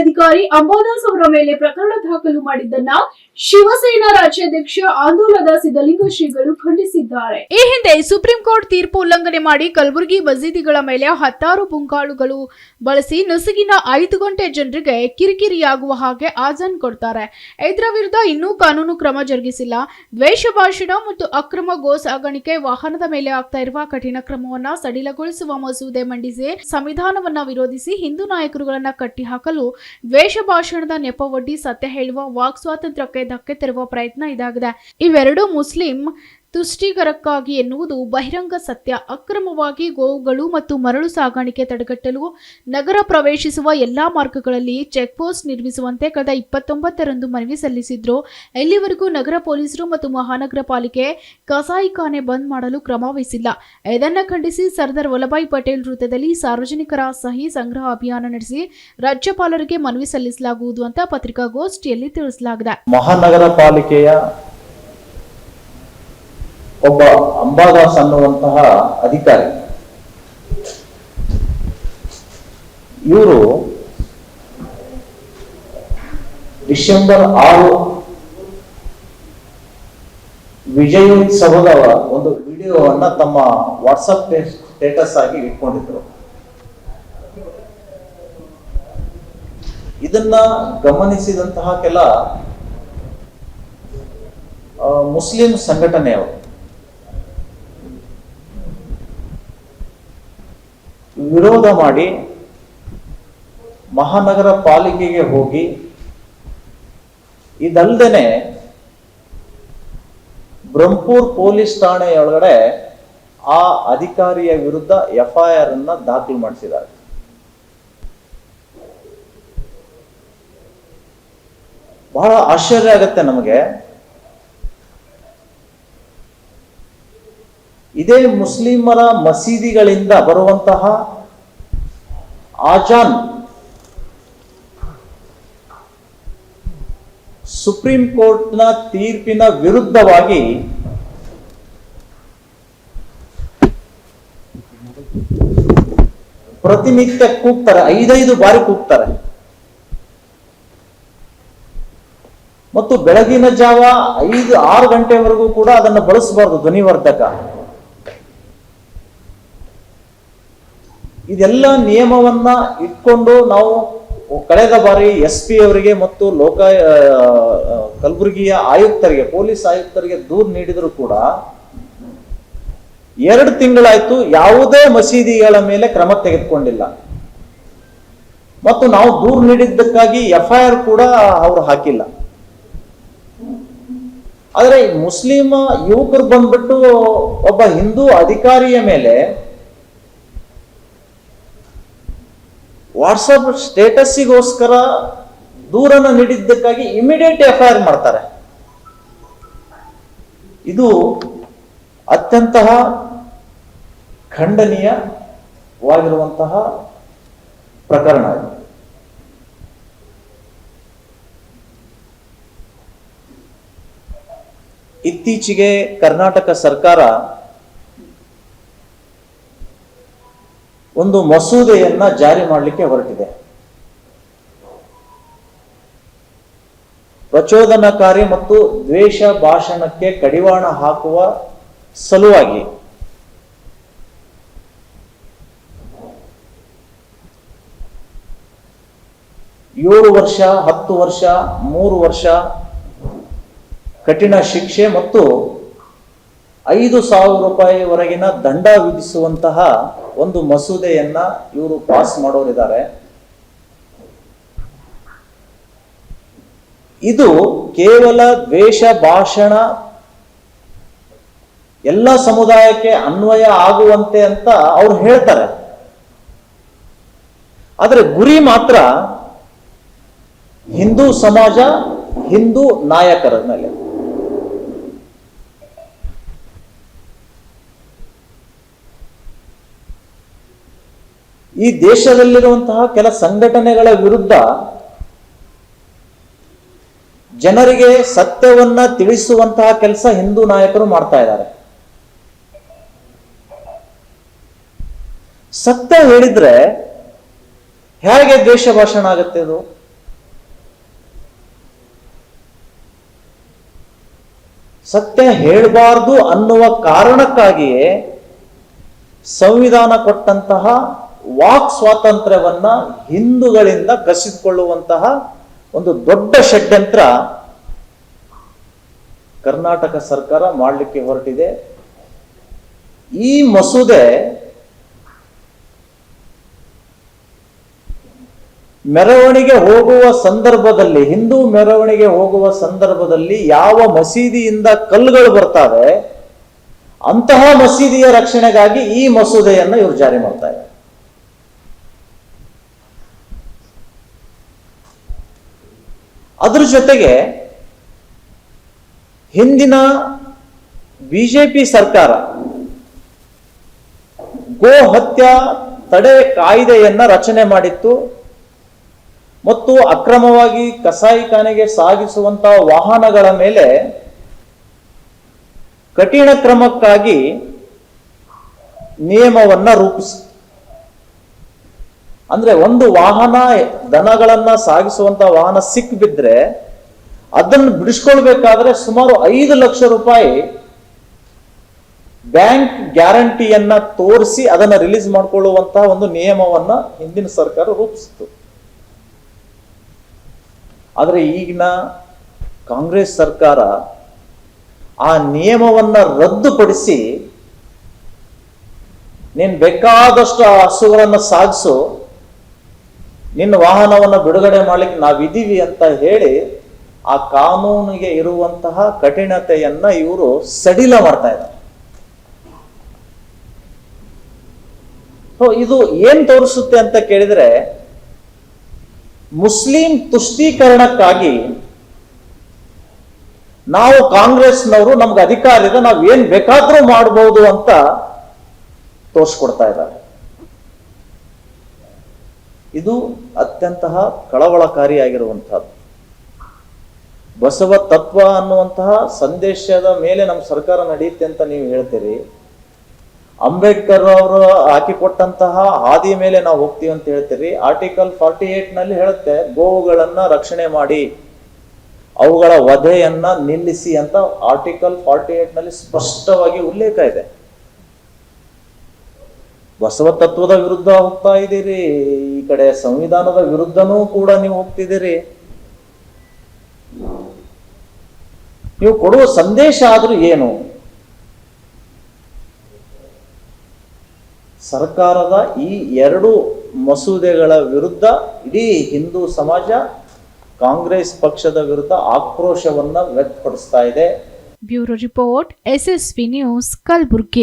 ಅಧಿಕಾರಿ ಅಂಬಾದಾಸ್ ಅವರ ಮೇಲೆ ಪ್ರಕರಣ ದಾಖಲು ಮಾಡಿದ್ದನ್ನ ಶಿವಸೇನಾ ರಾಜ್ಯಾಧ್ಯಕ್ಷ ಆಂದೋಲನದ ಸಿದ್ದಲಿಂಗ ಶ್ರೀಗಳು ಖಂಡಿಸಿದ್ದಾರೆ. ಈ ಹಿಂದೆ ಸುಪ್ರೀಂ ಕೋರ್ಟ್ ತೀರ್ಪು ಉಲ್ಲಂಘನೆ ಮಾಡಿ ಕಲಬುರಗಿ ಮಸೀದಿಗಳ ಮೇಲೆ ಹತ್ತಾರು ಪುಂಗಾಳುಗಳು ಬಳಸಿ ನುಸುಗಿನ ಐದು ಗಂಟೆ ಜನರಿಗೆ ಕಿರಿಕಿರಿಯಾಗುವ ಹಾಗೆ ಆಜಾನ್ ಕೊಡ್ತಾರೆ. ಇದರ ವಿರುದ್ಧ ಇನ್ನೂ ಕಾನೂನು ಕ್ರಮ ಜರುಗಿಸಿಲ್ಲ. ದ್ವೇಷ ಭಾಷಣ ಮತ್ತು ಅಕ್ರಮ ಗೋ ಸಾಗಾಣಿಕೆ ವಾಹನದ ಮೇಲೆ ಆಗ್ತಾ ಇರುವ ಕಠಿಣ ಕ್ರಮವನ್ನ ಸಡಿಲಗೊಳಿಸುವ ಮಸೂದೆ ಮಂಡಿಸಿ ಸಂವಿಧಾನವನ್ನ ವಿರೋಧಿಸಿ ಹಿಂದೂ ನಾಯಕರುಗಳನ್ನ ಕಟ್ಟಿಹಾಕಲು ದ್ವೇಷ ಭಾಷಣದ ನೆಪವೊಡ್ಡಿ ಸತ್ಯ ಹೇಳುವ ವಾಕ್ ಸ್ವಾತಂತ್ರ್ಯಕ್ಕೆ ಧಕ್ಕೆ ತರುವ ಪ್ರಯತ್ನ ಇದಾಗಿದೆ. ಇವೆರಡೂ ಮುಸ್ಲಿಂ ತುಷ್ಟೀಕರಕ್ಕಾಗಿ ಎನ್ನುವುದು ಬಹಿರಂಗ ಸತ್ಯ. ಅಕ್ರಮವಾಗಿ ಗೋವುಗಳು ಮತ್ತು ಮರಳು ಸಾಗಾಣಿಕೆ ತಡೆಗಟ್ಟಲು ನಗರ ಪ್ರವೇಶಿಸುವ ಎಲ್ಲಾ ಮಾರ್ಗಗಳಲ್ಲಿ ಚೆಕ್ ಪೋಸ್ಟ್ ನಿರ್ಮಿಸುವಂತೆ ಕಳೆದ ಇಪ್ಪತ್ತೊಂಬತ್ತರಂದು ಮನವಿ ಸಲ್ಲಿಸಿದ್ರು. ಇಲ್ಲಿವರೆಗೂ ನಗರ ಪೊಲೀಸರು ಮತ್ತು ಮಹಾನಗರ ಪಾಲಿಕೆ ಕಸಾಯಿಖಾನೆ ಬಂದ್ ಮಾಡಲು ಕ್ರಮ ವಹಿಸಿಲ್ಲ. ಇದನ್ನು ಖಂಡಿಸಿ ಸರ್ದಾರ್ ವಲ್ಲಭಾಯಿ ಪಟೇಲ್ ವೃತ್ತದಲ್ಲಿ ಸಾರ್ವಜನಿಕರ ಸಹಿ ಸಂಗ್ರಹ ಅಭಿಯಾನ ನಡೆಸಿ ರಾಜ್ಯಪಾಲರಿಗೆ ಮನವಿ ಸಲ್ಲಿಸಲಾಗುವುದು ಅಂತ ಪತ್ರಿಕಾಗೋಷ್ಠಿಯಲ್ಲಿ ತಿಳಿಸಲಾಗಿದೆ. ಮಹಾನಗರ ಪಾಲಿಕೆಯ ಒಬ್ಬ ಅಂಬಾದಾಸ್ ಅನ್ನುವಂತಹ ಅಧಿಕಾರಿ. ಇವರು ಡಿಸೆಂಬರ್ ಆರು ವಿಜಯೋತ್ಸವದ ಒಂದು ವಿಡಿಯೋವನ್ನ ತಮ್ಮ ವಾಟ್ಸಪ್ ಸ್ಟೇಟಸ್ ಆಗಿ ಇಟ್ಕೊಂಡಿದ್ರು. ಇದನ್ನ ಗಮನಿಸಿದಂತಹ ಕೆಲ ಮುಸ್ಲಿಂ ಸಂಘಟನೆಯವರು ವಿರೋಧ ಮಾಡಿ ಮಹಾನಗರ ಪಾಲಿಕೆಗೆ ಹೋಗಿ ಇದಲ್ದೇನೆ ಬ್ರಹ್ಮಪುರ್ ಪೊಲೀಸ್ ಠಾಣೆಯೊಳಗಡೆ ಆ ಅಧಿಕಾರಿಯ ವಿರುದ್ಧ ಎಫ್ಐಆರ್ ಅನ್ನ ದಾಖಲು ಮಾಡಿಸಿದ್ದಾರೆ. ಬಹಳ ಆಶ್ಚರ್ಯ ಆಗತ್ತೆ ನಮಗೆ. ಇದೇ ಮುಸ್ಲಿಮರ ಮಸೀದಿಗಳಿಂದ ಬರುವಂತಹ ಆಜಾನ್ ಸುಪ್ರೀಂ ಕೋರ್ಟ್ನ ತೀರ್ಪಿನ ವಿರುದ್ಧವಾಗಿ ಪ್ರತಿನಿತ್ಯ ಕೂಗ್ತಾರೆ, ಐದೈದು ಬಾರಿ ಕೂಗ್ತಾರೆ. ಮತ್ತು ಬೆಳಗಿನ ಜಾವ ಐದು, ಆರು ಗಂಟೆವರೆಗೂ ಕೂಡ ಅದನ್ನು ಬಳಸಬಾರ್ದು ಧ್ವನಿವರ್ಧಕ. ಇದೆಲ್ಲ ನಿಯಮವನ್ನ ಇಟ್ಕೊಂಡು ನಾವು ಕಳೆದ ಬಾರಿ ಎಸ್ ಪಿ ಅವರಿಗೆ ಮತ್ತು ಲೋಕ ಕಲಬುರಗಿಯ ಆಯುಕ್ತರಿಗೆ, ಪೊಲೀಸ್ ಆಯುಕ್ತರಿಗೆ ದೂರು ನೀಡಿದ್ರು ಕೂಡ ಎರಡು ತಿಂಗಳಾಯ್ತು ಯಾವುದೇ ಮಸೀದಿಗಳ ಮೇಲೆ ಕ್ರಮ ತೆಗೆದುಕೊಂಡಿಲ್ಲ. ಮತ್ತು ನಾವು ದೂರು ನೀಡಿದ್ದಕ್ಕಾಗಿ ಎಫ್ಐಆರ್ ಕೂಡ ಅವರು ಹಾಕಿಲ್ಲ. ಆದರೆ ಈ ಮುಸ್ಲಿಂ ಯುವಕರು ಬಂದ್ಬಿಟ್ಟು ಒಬ್ಬ ಹಿಂದೂ ಅಧಿಕಾರಿಯ ಮೇಲೆ ವಾಟ್ಸಪ್ ಸ್ಟೇಟಸ್ಸಿಗೋಸ್ಕರ ದೂರನ್ನು ನೀಡಿದ್ದಕ್ಕಾಗಿ ಇಮಿಡಿಯೇಟ್ ಎಫ್ಐಆರ್ ಮಾಡ್ತಾರೆ. ಇದು ಅತ್ಯಂತ ಖಂಡನೀಯವಾಗಿರುವಂತಹ ಪ್ರಕರಣ ಇದು. ಇತ್ತೀಚೆಗೆ ಕರ್ನಾಟಕ ಸರ್ಕಾರ ಒಂದು ಮಸೂದೆಯನ್ನ ಜಾರಿ ಮಾಡಲಿಕ್ಕೆ ಹೊರಟಿದೆ. ಪ್ರಚೋದನಕಾರಿ ಮತ್ತು ದ್ವೇಷ ಭಾಷಣಕ್ಕೆ ಕಡಿವಾಣ ಹಾಕುವ ಸಲುವಾಗಿ ಏಳು ವರ್ಷ, ಹತ್ತು ವರ್ಷ, ಮೂರು ವರ್ಷ ಕಠಿಣ ಶಿಕ್ಷೆ ಮತ್ತು ಐದು ಸಾವಿರ ರೂಪಾಯಿವರೆಗಿನ ದಂಡ ವಿಧಿಸುವಂತಹ ಒಂದು ಮಸೂದೆಯನ್ನ ಇವರು ಪಾಸ್ ಮಾಡೋರಿದ್ದಾರೆ. ಇದು ಕೇವಲ ದ್ವೇಷ, ಭಾಷಣ, ಎಲ್ಲ ಸಮುದಾಯಕ್ಕೆ ಅನ್ವಯ ಆಗುವಂತೆ ಅಂತ ಅವ್ರು ಹೇಳ್ತಾರೆ. ಆದರೆ ಗುರಿ ಮಾತ್ರ ಹಿಂದೂ ಸಮಾಜ, ಹಿಂದೂ ನಾಯಕರ ಮೇಲೆ. ಈ ದೇಶದಲ್ಲಿರುವಂತಹ ಕೆಲ ಸಂಘಟನೆಗಳ ವಿರುದ್ಧ ಜನರಿಗೆ ಸತ್ಯವನ್ನ ತಿಳಿಸುವಂತಹ ಕೆಲಸ ಹಿಂದೂ ನಾಯಕರು ಮಾಡ್ತಾ ಇದ್ದಾರೆ. ಸತ್ಯ ಹೇಳಿದ್ರೆ ಹೇಗೆ ದ್ವೇಷ ಭಾಷಣ ಆಗುತ್ತೆ ಅದು ಸತ್ಯ ಹೇಳಬಾರ್ದು ಅನ್ನುವ ಕಾರಣಕ್ಕಾಗಿಯೇ ಸಂವಿಧಾನ ಕೊಟ್ಟಂತಹ ವಾಕ್ ಸ್ವಾತಂತ್ರ್ಯವನ್ನ ಹಿಂದೂಗಳಿಂದ ಕಸಿದುಕೊಳ್ಳುವಂತಹ ಒಂದು ದೊಡ್ಡ ಷಡ್ಯಂತ್ರ ಕರ್ನಾಟಕ ಸರ್ಕಾರ ಮಾಡಲಿಕ್ಕೆ ಹೊರಟಿದೆ. ಈ ಮಸೂದೆ ಮೆರವಣಿಗೆ ಹೋಗುವ ಸಂದರ್ಭದಲ್ಲಿ, ಹಿಂದೂ ಮೆರವಣಿಗೆ ಹೋಗುವ ಸಂದರ್ಭದಲ್ಲಿ ಯಾವ ಮಸೀದಿಯಿಂದ ಕಲ್ಲುಗಳು ಬರ್ತಾವೆ, ಅಂತಹ ಮಸೀದಿಯ ರಕ್ಷಣೆಗಾಗಿ ಈ ಮಸೂದೆಯನ್ನು ಇವರು ಜಾರಿ ಮಾಡ್ತಾ ಇದ್ದಾರೆ. ಅದ್ರ ಜೊತೆಗೆ ಹಿಂದಿನ ಬಿಜೆಪಿ ಸರ್ಕಾರ ಗೋ ಹತ್ಯಾ ತಡೆ ಕಾಯ್ದೆಯನ್ನ ರಚನೆ ಮಾಡಿತ್ತು ಮತ್ತು ಅಕ್ರಮವಾಗಿ ಕಸಾಯಿಖಾನೆಗೆ ಸಾಗಿಸುವಂತಹ ವಾಹನಗಳ ಮೇಲೆ ಕಠಿಣ ಕ್ರಮಕ್ಕಾಗಿ ನಿಯಮವನ್ನ ರೂಪಿಸಿ ಅಂದ್ರೆ ಒಂದು ವಾಹನ ದನಗಳನ್ನ ಸಾಗಿಸುವಂತ ವಾಹನ ಸಿಕ್ ಬಿದ್ರೆ ಅದನ್ನು ಬಿಡಿಸ್ಕೊಳ್ಬೇಕಾದ್ರೆ ಸುಮಾರು ಐದು ಲಕ್ಷ ರೂಪಾಯಿ ಬ್ಯಾಂಕ್ ಗ್ಯಾರಂಟಿಯನ್ನ ತೋರಿಸಿ ಅದನ್ನ ರಿಲೀಸ್ ಮಾಡಿಕೊಳ್ಳುವಂತಹ ಒಂದು ನಿಯಮವನ್ನ ಹಿಂದಿನ ಸರ್ಕಾರ ರೂಪಿಸಿತು ಆದರೆ ಈಗಿನ ಕಾಂಗ್ರೆಸ್ ಸರ್ಕಾರ ಆ ನಿಯಮವನ್ನ ರದ್ದುಪಡಿಸಿ, ನೀನ್ ಬೇಕಾದಷ್ಟು ಹಸುಗಳನ್ನ ಸಾಗಿಸು ನಿನ್ನ ವಾಹನವನ್ನು ಬಿಡುಗಡೆ ಮಾಡ್ಲಿಕ್ಕೆ ನಾವಿದ್ದೀವಿ ಅಂತ ಹೇಳಿ ಆ ಕಾನೂನಿಗೆ ಇರುವಂತಹ ಕಠಿಣತೆಯನ್ನ ಇವರು ಸಡಿಲ ಮಾಡ್ತಾ ಇದ್ದಾರೆ. ಇದು ಏನ್ ತೋರಿಸುತ್ತೆ ಅಂತ ಕೇಳಿದ್ರೆ, ಮುಸ್ಲಿಂ ತುಷ್ಟೀಕರಣಕ್ಕಾಗಿ ನಾವು ಕಾಂಗ್ರೆಸ್ನವರು ನಮ್ಗೆ ಅಧಿಕಾರ ಇದೆ ನಾವು ಏನ್ ಬೇಕಾದ್ರೂ ಮಾಡಬಹುದು ಅಂತ ತೋರಿಸ್ಕೊಡ್ತಾ ಇದ್ದಾರೆ. ಇದು ಅತ್ಯಂತಹ ಕಳವಳಕಾರಿಯಾಗಿರುವಂತಹದ್ದು ಬಸವ ತತ್ವ ಅನ್ನುವಂತಹ ಸಂದೇಶದ ಮೇಲೆ ನಮ್ಮ ಸರ್ಕಾರ ನಡೆಯುತ್ತೆ ಅಂತ ನೀವು ಹೇಳ್ತೀರಿ. ಅಂಬೇಡ್ಕರ್ ಅವರು ಹಾಕಿಕೊಟ್ಟಂತಹ ಹಾದಿ ಮೇಲೆ ನಾವು ಹೋಗ್ತೀವಿ ಅಂತ ಹೇಳ್ತೀರಿ. ಆರ್ಟಿಕಲ್ ಫಾರ್ಟಿ ಏಟ್ನಲ್ಲಿ ಹೇಳುತ್ತೆ, ಗೋವುಗಳನ್ನ ರಕ್ಷಣೆ ಮಾಡಿ, ಅವುಗಳ ವಧೆಯನ್ನ ನಿಲ್ಲಿಸಿ ಅಂತ ಆರ್ಟಿಕಲ್ ಫಾರ್ಟಿ ಏಟ್ನಲ್ಲಿ ಸ್ಪಷ್ಟವಾಗಿ ಉಲ್ಲೇಖ ಇದೆ. ಬಸವ ತತ್ವದ ವಿರುದ್ಧ ಹೋಗ್ತಾ ಇದ್ದೀರಿ. ಈ ಕಡೆ ಸಂವಿಧಾನದ ವಿರುದ್ಧನೂ ಕೂಡ ನೀವು ಹೋಗ್ತಿದ್ದೀರಿ. ನೀವು ಕೊಡುವ ಸಂದೇಶ ಆದ್ರೂ ಏನು? ಸರ್ಕಾರದ ಈ ಎರಡು ಮಸೂದೆಗಳ ವಿರುದ್ಧ ಇಡೀ ಹಿಂದೂ ಸಮಾಜ ಕಾಂಗ್ರೆಸ್ ಪಕ್ಷದ ವಿರುದ್ಧ ಆಕ್ರೋಶವನ್ನ ವ್ಯಕ್ತಪಡಿಸ್ತಾ ಇದೆ. Bureau report, SSV news, Kalaburagi.